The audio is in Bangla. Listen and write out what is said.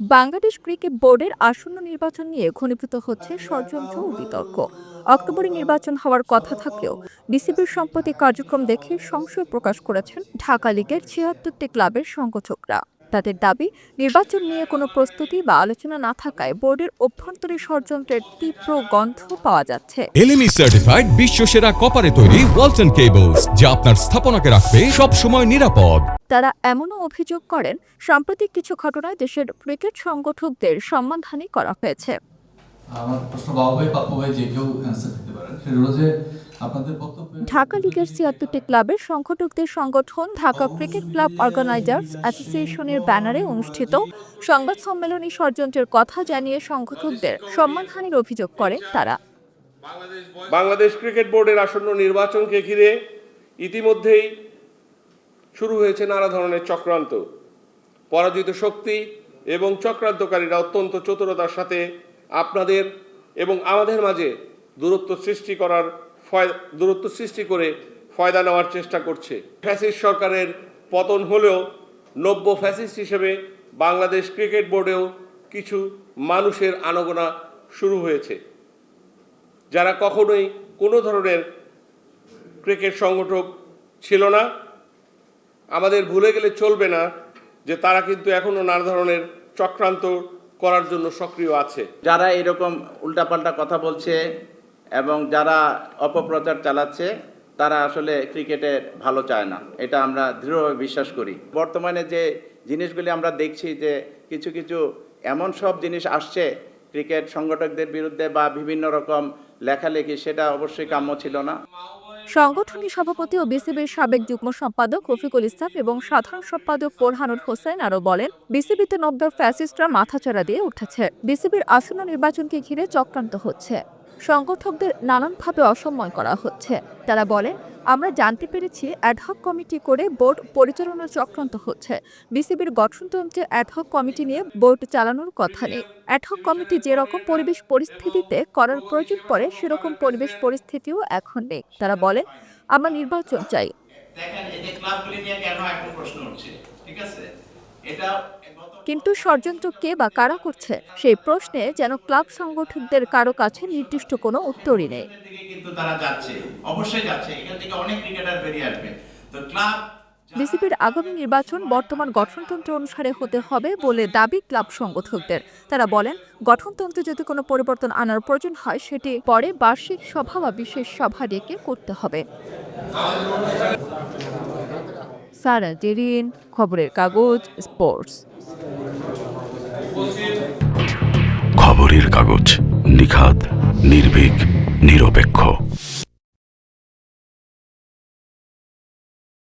বাংলাদেশ ক্রিকেট বোর্ডের আসন্ন নির্বাচন নিয়ে ঘনীভূত হচ্ছে ষড়যন্ত্র ও বিতর্ক। অক্টোবরে নির্বাচন হওয়ার কথা থাকলেও ডিসিবির সম্প্রতি কার্যক্রম দেখে সংশয় প্রকাশ করেছেন ঢাকা লিগের ছিয়াত্তরটি ক্লাবের সংগঠকরা। তাদের দাবি নির্বাচন নিয়ে কোনো প্রস্তুতি বা আলোচনা না থাকায় বোর্ডের অভ্যন্তরীণ ষড়যন্ত্রের তীব্র গন্ধ পাওয়া যাচ্ছে। এলএমই সার্টিফাইড বিশ্ব সেরা কপারে তৈরি ওয়ালটন কেবলস যা আপনার স্থাপনাকে রাখবে সব সময় নিরাপদ। তারা এমনও অভিযোগ করেন সাম্প্রতিক কিছু ঘটনায় দেশের ক্রিকেট সংগঠকদের সম্মানহানি করা হয়েছে। আমার প্রশ্ন বাবা ভাই পাপ্পু ভাই যে কেউ অ্যান্সার দিতে পারেন সেটা হলো যে ঢাকা লিগের ছিয়াত্তরটি ক্লাবের সংগঠকদের সংগঠন ঢাকা ক্রিকেট ক্লাব অর্গানাইজার্স অ্যাসোসিয়েশনের ব্যানারে অনুষ্ঠিত সংবাদ সম্মেলনে ষড়যন্ত্রের কথা জানিয়ে সংগঠকদের সম্মানহানির অভিযোগ করে তারা। বাংলাদেশ ক্রিকেট বোর্ডের আসন্ন নির্বাচনকে ঘিরে ইতিমধ্যেই শুরু হয়েছে নানা ধরনের চক্রান্ত। পরাজিত শক্তি এবং চক্রান্তকারীরা অত্যন্ত চতুরতার সাথে আপনাদের এবং আমাদের মাঝে দূরত্ব সৃষ্টি করার দূরত্ব সৃষ্টি করে ফয়দা নেওয়ার চেষ্টা করছে। ফ্যাসিস্ট সরকারের পতন হলেও নব্য ফ্যাসিস্ট হিসেবে বাংলাদেশ ক্রিকেট বোর্ডেও কিছু মানুষের আনাগোনা শুরু হয়েছে। যারা কখনোই কোনো ধরনের ক্রিকেট সংগঠক ছিল না। আমাদের ভুলে গেলে চলবে না যে তারা কিন্তু এখনও নানা ধরনের চক্রান্ত করার জন্য সক্রিয় আছে। যারা এরকম উল্টাপাল্টা কথা বলছে এবং যারা অপপ্রচার চালাচ্ছে, তারা আসলে ক্রিকেটের ভালো চায় না। এটা আমরা দৃঢ়ভাবে বিশ্বাস করি। বর্তমানে যে জিনিসগুলি আমরা দেখছি যে কিছু কিছু এমন সব জিনিস আসছে, ক্রিকেট সংগঠকদের বিরুদ্ধে বা বিভিন্ন রকম লেখালেখি, সেটা অবশ্যই কাম্য ছিল না। সংগঠনের সভাপতি ও বিসিবির সাবেক যুগ্ম সম্পাদক রফিকুল ইসলাম এবং সাধারণ সম্পাদক বোরহানুর হোসেন আরও বলেন, বিসিবিতে নব্য ফ্যাসিস্টরা মাথাচাড়া দিয়ে উঠেছে। বিসিবির আসন্ন নির্বাচনকে ঘিরে চক্রান্ত হচ্ছে। সংগঠকদের নানানভাবে অসম্মান করা হচ্ছে। তারা বলেন, আমরা জানতে পেরেছি অ্যাডহক কমিটি করে বোর্ড পরিচালনার চক্রান্ত হচ্ছে। বিসিবির গঠনতন্ত্রে অ্যাডহক কমিটি নিয়ে বোর্ড চালানোর কথা নেই। অ্যাডহক কমিটি যেরকম পরিবেশ পরিস্থিতিতে করার প্রয়োজন পড়ে, সেরকম পরিবেশ পরিস্থিতিও এখন নেই। তারা বলেন, আমরা নির্বাচন চাই। দেখেন, এই ক্লাবগুলি নিয়ে কেন এখন প্রশ্ন উঠছে, ঠিক আছে? কিন্তু ষড়যন্ত্র কে বা কারা করছে? সেই প্রশ্নে যেন ক্লাব সংগঠকদের কারও কাছে নির্দিষ্ট কোনো উত্তরই নেই। সামনের দিকে কিন্তু তারা যাচ্ছে অবশ্যই যাচ্ছে। এখান থেকে অনেক ক্রিকেটার বেরিয়ে আসবে। তো ক্লাব বিসিবির আগামী নির্বাচন বর্তমান গঠনতন্ত্র অনুসারে হতে হবে বলে দাবি ক্লাব সংগঠকদের। তারা বলেন গঠনতন্ত্রে যদি কোনো পরিবর্তন আনার প্রয়োজন হয় সেটি পরে বার্ষিক সভা বা বিশেষ সভা ডেকে করতে হবে। সারা জেরিন খবরের কাগজ স্পোর্টস খবরের কাগজ নিখাত নির্ভীক নিরপেক্ষ।